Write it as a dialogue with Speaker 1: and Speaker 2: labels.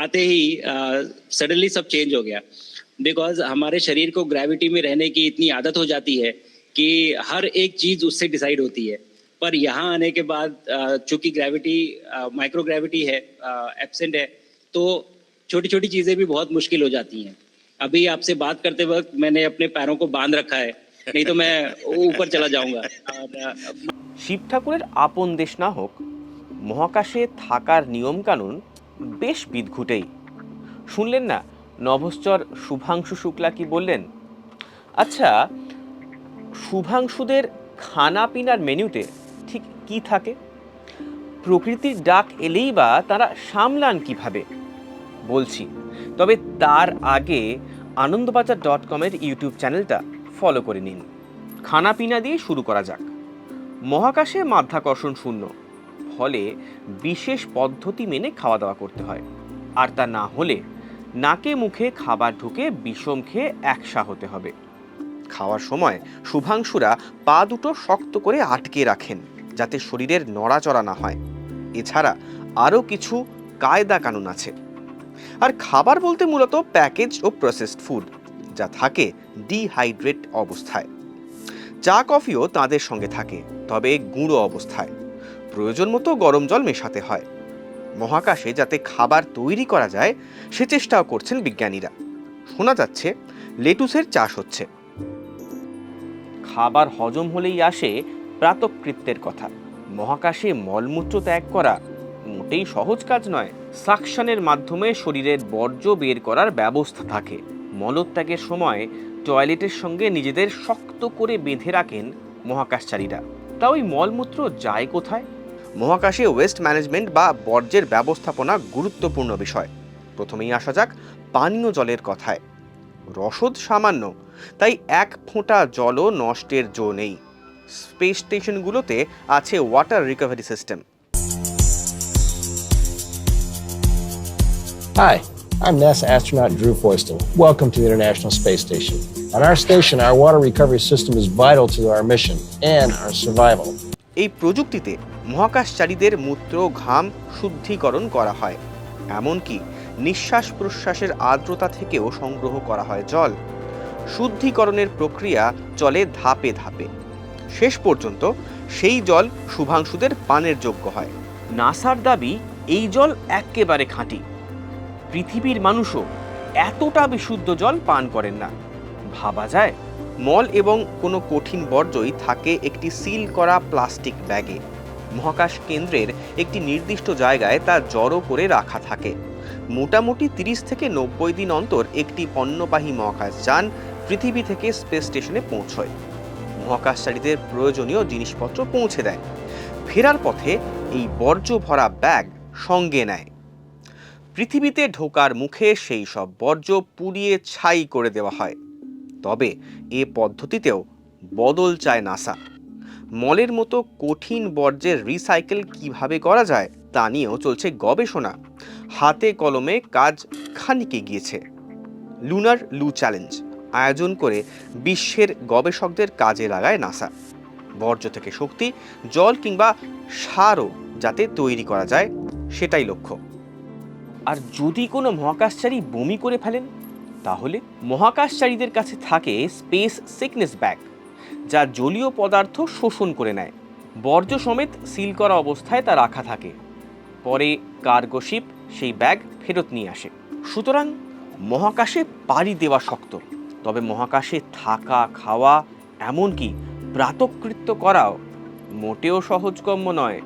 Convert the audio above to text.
Speaker 1: आते he suddenly सब change हो गया बिकॉज हमारे शरीर को ग्रेविटी में रहने की इतनी आदत हो जाती है कि हर एक चीज उससे डिसाइड होती है पर यहाँ आने के बाद अ, चूंकि ग्रेविटी माइक्रो ग्रेविटी है एब्सेंट है तो छोटी छोटी चीजें भी बहुत मुश्किल हो जाती हैं अभी आपसे बात करते वक्त मैंने अपने पैरों को बांध रखा है नहीं तो मैं ऊपर चला जाऊंगा और अ,
Speaker 2: শিব ঠাকুরের আপন দেশ না হোক মহাকাশে থাকার নিয়মকানুন বেশ বিদঘুটেই শুনলেন না, নভশ্চর শুভাংশু শুক্লা কি বললেন? আচ্ছা শুভাংশুদের খানা পিনার মেনুতে ঠিক কি থাকে? প্রকৃতির ডাক এলেই বা তারা সামলান কীভাবে? বলছি, তবে তার আগে আনন্দবাজার ডট কমের ইউটিউব চ্যানেলটা ফলো করে নিন। খানা পিনা দিয়ে শুরু করা যাক। মহাকাশে মাধ্যাকর্ষণ শূন্য। ফলে বিশেষ পদ্ধতি মেনে খাওয়া দাওয়া করতে হয়। আর তা না হলে নাকে মুখে খাবার ঢুকে বিষম খেয়ে একসা হতে হবে। খাওয়ার সময় শুভাংশুরা পা দুটো শক্ত করে আটকে রাখেন যাতে শরীরের নড়াচড়া না হয়। এছাড়া আরও কিছু কায়দা কানুন আছে। আর খাবার বলতে মূলত প্যাকেজ ও প্রসেসড ফুড, যা থাকে ডিহাইড্রেট অবস্থায়। চা, কফিও তাদের সঙ্গে থাকে, তবে গুঁড়ো অবস্থায়। প্রয়োজন মতো গরম জল মেশাতে হয়। মহাকাশে যাতে খাবার তৈরি করা যায়, সে চেষ্টাও করছেন বিজ্ঞানীরা। শোনা যাচ্ছে, লেটুসের চাষ হচ্ছে। খাবার হজম হলেই আসে প্রাতকৃত্যের কথা। মহাকাশে মলমূত্র ত্যাগ করা মোটেই সহজ কাজ নয়। সাকশনের মাধ্যমে শরীরের বর্জ্য বের করার ব্যবস্থা থাকে। মলত্যাগের সময় টয়লেটের সঙ্গে নিজেদের শক্ত করে বেঁধে রাখেন মহাকাশচারীরা। তা ওই মলমূত্র যায় কোথায়? মহাকাশে ওয়েস্ট ম্যানেজমেন্ট বা বর্জ্যের ব্যবস্থাপনা গুরুত্বপূর্ণ বিষয় প্রথমেই আসা যাক পানীয় জলের কথায় রসদ সামান্য তাই এক ফোঁটা জলও নষ্টের জো নেই স্পেস স্টেশনগুলোতে আছে water recovery system
Speaker 3: Hi, I'm NASA astronaut Drew Foyston. Welcome to the International Space Station. On our station, our water recovery system is vital to our mission and our survival.
Speaker 2: এই প্রযুক্তিতে মহাকাশচারীদের মূত্র, ঘাম শুদ্ধিকরণ করা হয়। এমনকি নিঃশ্বাস প্রশ্বাসের আর্দ্রতা থেকেও সংগ্রহ করা হয় জল। শুদ্ধিকরণের প্রক্রিয়া চলে ধাপে ধাপে। শেষ পর্যন্ত সেই জল শুভাংশুদের পানের যোগ্য হয়। নাসার দাবি, এই জল একেবারে খাঁটি। পৃথিবীর মানুষও এতটা বিশুদ্ধ জল পান করেন না। ভাবা যায় মল এবং কোনো কঠিন বর্জ্যই থাকে একটি সিল করা প্লাস্টিক ব্যাগে। মহাকাশ কেন্দ্রের একটি নির্দিষ্ট জায়গায় তা জড়ো করে রাখা থাকে। মোটামুটি তিরিশ থেকে নব্বই দিন অন্তর একটি পণ্যবাহী মহাকাশ যান পৃথিবী থেকে স্পেস স্টেশনে পৌঁছয়। মহাকাশচারীদের প্রয়োজনীয় জিনিসপত্র পৌঁছে দেয়। ফেরার পথে এই বর্জ্য ভরা ব্যাগ সঙ্গে নেয়। পৃথিবীতে ঢোকার মুখে সেই সব বর্জ্য পুড়িয়ে ছাই করে দেওয়া হয়। তবে এ পদ্ধতিতেও বদল চায় নাসা। মলের মতো কঠিন বর্জ্যের রিসাইকেল কীভাবে করা যায় তা নিয়েও চলছে গবেষণা। হাতে কলমে কাজ খানিকে গিয়েছে। লুনার লু চ্যালেঞ্জ, আয়োজন করে বিশ্বের গবেষকদের কাজে লাগায় নাসা। বর্জ্য থেকে শক্তি, জল কিংবা সারও যাতে তৈরি করা যায়, সেটাই লক্ষ্য। আর যদি কোনো মহাকাশচারী বমি করে ফেলেন তাহলে মহাকাশচারীদের কাছে থাকে স্পেস সিকনেস ব্যাগ, যা জলীয় পদার্থ শোষণ করে নেয়। বর্জ্য সমেত সিল করা অবস্থায় তা রাখা থাকে। পরে কার্গো শিপ সেই ব্যাগ ফেরত নিয়ে আসে। সুতরাং মহাকাশে পাড়ি দেওয়া শক্ত, তবে মহাকাশে থাকা, খাওয়া, এমনকি প্রাতকৃত্য করাও মোটেও সহজগম্য নয়।